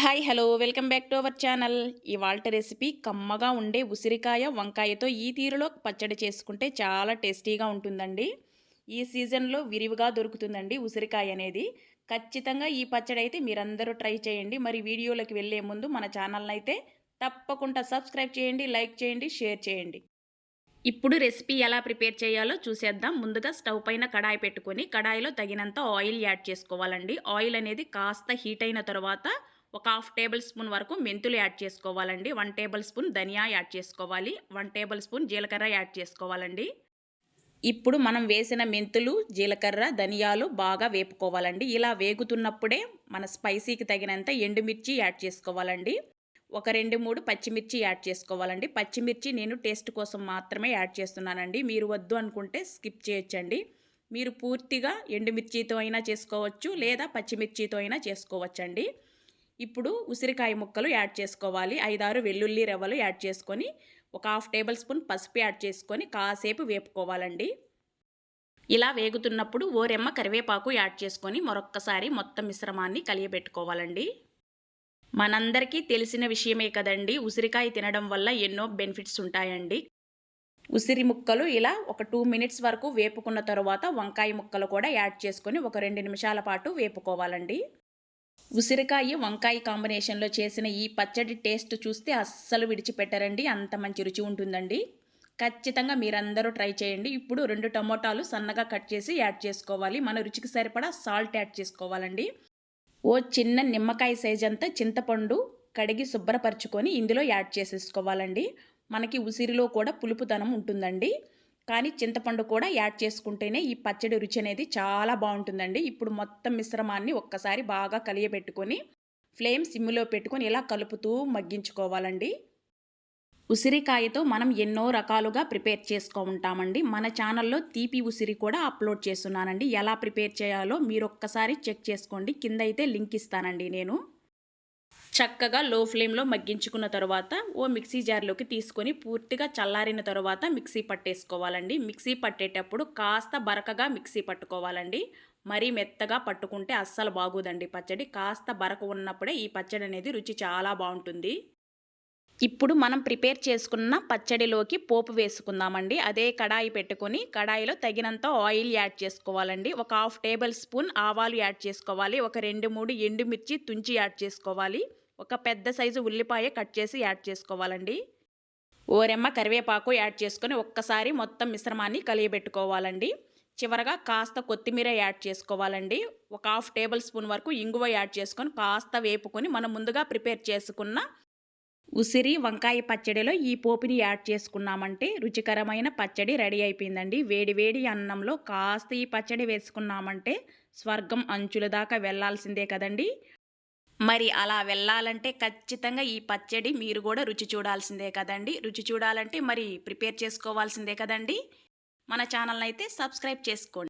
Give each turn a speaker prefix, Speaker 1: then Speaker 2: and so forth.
Speaker 1: Hi hello welcome back to our channel. ఇవాళ recipe కమ్మగా ఉండే ఉసిరికాయ వంకాయతో ఈ తీరులో పచ్చడి చేసుకుంటే చాలా టేస్టీగా ఉంటుందండి. ఈ సీజన్లో విరివిగా దొరుకుతుందండి ఉసిరికాయ అనేది. ఖచ్చితంగా ఈ పచ్చడి అయితే మీరందరూ ట్రై చేయండి. మరి వీడియోలోకి వెళ్ళే ముందు మన ఛానల్ని అయితే తప్పకుండా సబ్స్క్రైబ్ చేయండి లైక్ చేయండి షేర్ చేయండి. ఇప్పుడు రెసిపీ ఎలా ప్రిపేర్ చేయాలో చూసేద్దాం. ముందుగా స్టవ్ పైన కడాయి పెట్టుకొని కడాయిలో తగినంత ఆయిల్ యాడ్ చేసుకోవాలండి. ఆయిల్ అనేది కాస్త హీట్ అయిన తర్వాత ఒక హాఫ్ టేబుల్ స్పూన్ వరకు మెంతులు యాడ్ చేసుకోవాలండి. వన్ టేబుల్ స్పూన్ ధనియా యాడ్ చేసుకోవాలి. వన్ టేబుల్ స్పూన్ జీలకర్ర యాడ్ చేసుకోవాలండి. ఇప్పుడు మనం వేసిన మెంతులు జీలకర్ర ధనియాలు బాగా వేపుకోవాలండి. ఇలా వేగుతున్నప్పుడే మన స్పైసీకి తగినంత ఎండుమిర్చి యాడ్ చేసుకోవాలండి. ఒక రెండు మూడు పచ్చిమిర్చి యాడ్ చేసుకోవాలండి. పచ్చిమిర్చి నేను టేస్ట్ కోసం మాత్రమే యాడ్ చేస్తున్నానండి. మీరు వద్దు అనుకుంటే స్కిప్ చేయొచ్చండి. మీరు పూర్తిగా ఎండుమిర్చితో అయినా చేసుకోవచ్చు లేదా పచ్చిమిర్చితో అయినా చేసుకోవచ్చండి. ఇప్పుడు ఉసిరికాయ ముక్కలు యాడ్ చేసుకోవాలి. ఐదారు వెల్లుల్లి రవ్వలు యాడ్ చేసుకొని ఒక హాఫ్ టేబుల్ స్పూన్ పసుపు యాడ్ చేసుకొని కాసేపు వేపుకోవాలండి. ఇలా వేగుతున్నప్పుడు ఓరెమ్మ కరివేపాకు యాడ్ చేసుకొని మరొక్కసారి మొత్తం మిశ్రమాన్ని కలియబెట్టుకోవాలండి. మనందరికీ తెలిసిన విషయమే కదండి ఉసిరికాయ తినడం వల్ల ఎన్నో బెనిఫిట్స్ ఉంటాయండి. ఉసిరి ముక్కలు ఇలా ఒక టూ మినిట్స్ వరకు వేపుకున్న తర్వాత వంకాయ ముక్కలు కూడా యాడ్ చేసుకొని ఒక రెండు నిమిషాల పాటు వేపుకోవాలండి. ఉసిరికాయ వంకాయ కాంబినేషన్లో చేసిన ఈ పచ్చడి టేస్ట్ చూస్తే అస్సలు విడిచిపెట్టరండి. అంత మంచి రుచి ఉంటుందండి. ఖచ్చితంగా మీరందరూ ట్రై చేయండి. ఇప్పుడు రెండు టమోటాలు సన్నగా కట్ చేసి యాడ్ చేసుకోవాలి. మన రుచికి సరిపడా సాల్ట్ యాడ్ చేసుకోవాలండి. ఓ చిన్న నిమ్మకాయ సైజ్ అంతా చింతపండు కడిగి శుభ్రపరచుకొని ఇందులో యాడ్ చేసేసుకోవాలండి. మనకి ఉసిరిలో కూడా పులుపుతనం ఉంటుందండి. కానీ చింతపండు కూడా యాడ్ చేసుకుంటేనే ఈ పచ్చడి రుచి అనేది చాలా బాగుంటుందండి. ఇప్పుడు మొత్తం మిశ్రమాన్ని ఒక్కసారి బాగా కలియబెట్టుకొని ఫ్లేమ్ సిమ్లో పెట్టుకొని ఇలా కలుపుతూ మగ్గించుకోవాలండి. ఉసిరికాయతో మనం ఎన్నో రకాలుగా ప్రిపేర్ చేసుకో ఉంటామండి. మన ఛానల్లో తీపి ఉసిరి కూడా అప్లోడ్ చేస్తున్నానండి. ఎలా ప్రిపేర్ చేయాలో మీరు ఒక్కసారి చెక్ చేసుకోండి. కింద అయితే లింక్ ఇస్తానండి నేను. చక్కగా లో ఫ్లేమ్లో మగ్గించుకున్న తర్వాత ఓ మిక్సీ జార్లోకి తీసుకొని పూర్తిగా చల్లారిన తర్వాత మిక్సీ పట్టేసుకోవాలండి. మిక్సీ పట్టేటప్పుడు కాస్త బరకగా మిక్సీ పట్టుకోవాలండి. మరీ మెత్తగా పట్టుకుంటే అస్సలు బాగోదండి పచ్చడి. కాస్త బరక ఉన్నప్పుడే ఈ పచ్చడి అనేది రుచి చాలా బాగుంటుంది. ఇప్పుడు మనం ప్రిపేర్ చేసుకున్న పచ్చడిలోకి పోపు వేసుకుందామండి. అదే కడాయి పెట్టుకొని కడాయిలో తగినంత ఆయిల్ యాడ్ చేసుకోవాలండి. ఒక హాఫ్ టేబుల్ స్పూన్ ఆవాలు యాడ్ చేసుకోవాలి. ఒక రెండు మూడు ఎండుమిర్చి తుంచి యాడ్ చేసుకోవాలి. ఒక పెద్ద సైజు ఉల్లిపాయ కట్ చేసి యాడ్ చేసుకోవాలండి. ఓరెమ్మ కరివేపాకు యాడ్ చేసుకొని ఒక్కసారి మొత్తం మిశ్రమాన్ని కలియబెట్టుకోవాలండి. చివరగా కాస్త కొత్తిమీర యాడ్ చేసుకోవాలండి. ఒక హాఫ్ టేబుల్ స్పూన్ వరకు ఇంగువ యాడ్ చేసుకొని కాస్త వేపుకొని మనం ముందుగా ప్రిపేర్ చేసుకున్న ఉసిరి వంకాయ పచ్చడిలో ఈ పోపుని యాడ్ చేసుకున్నామంటే రుచికరమైన పచ్చడి రెడీ అయిపోయిందండి. వేడి వేడి అన్నంలో కాస్త ఈ పచ్చడి వేసుకున్నామంటే స్వర్గం అంచుల దాకా వెళ్ళాల్సిందే కదండి. మరి అలా వెళ్ళాలంటే ఖచ్చితంగా ఈ పచ్చడి మీరు కూడా రుచి చూడాల్సిందే కదండి. రుచి చూడాలంటే మరి ప్రిపేర్ చేసుకోవాల్సిందే కదండి. మన ఛానల్ని అయితే సబ్స్క్రైబ్ చేసుకోండి.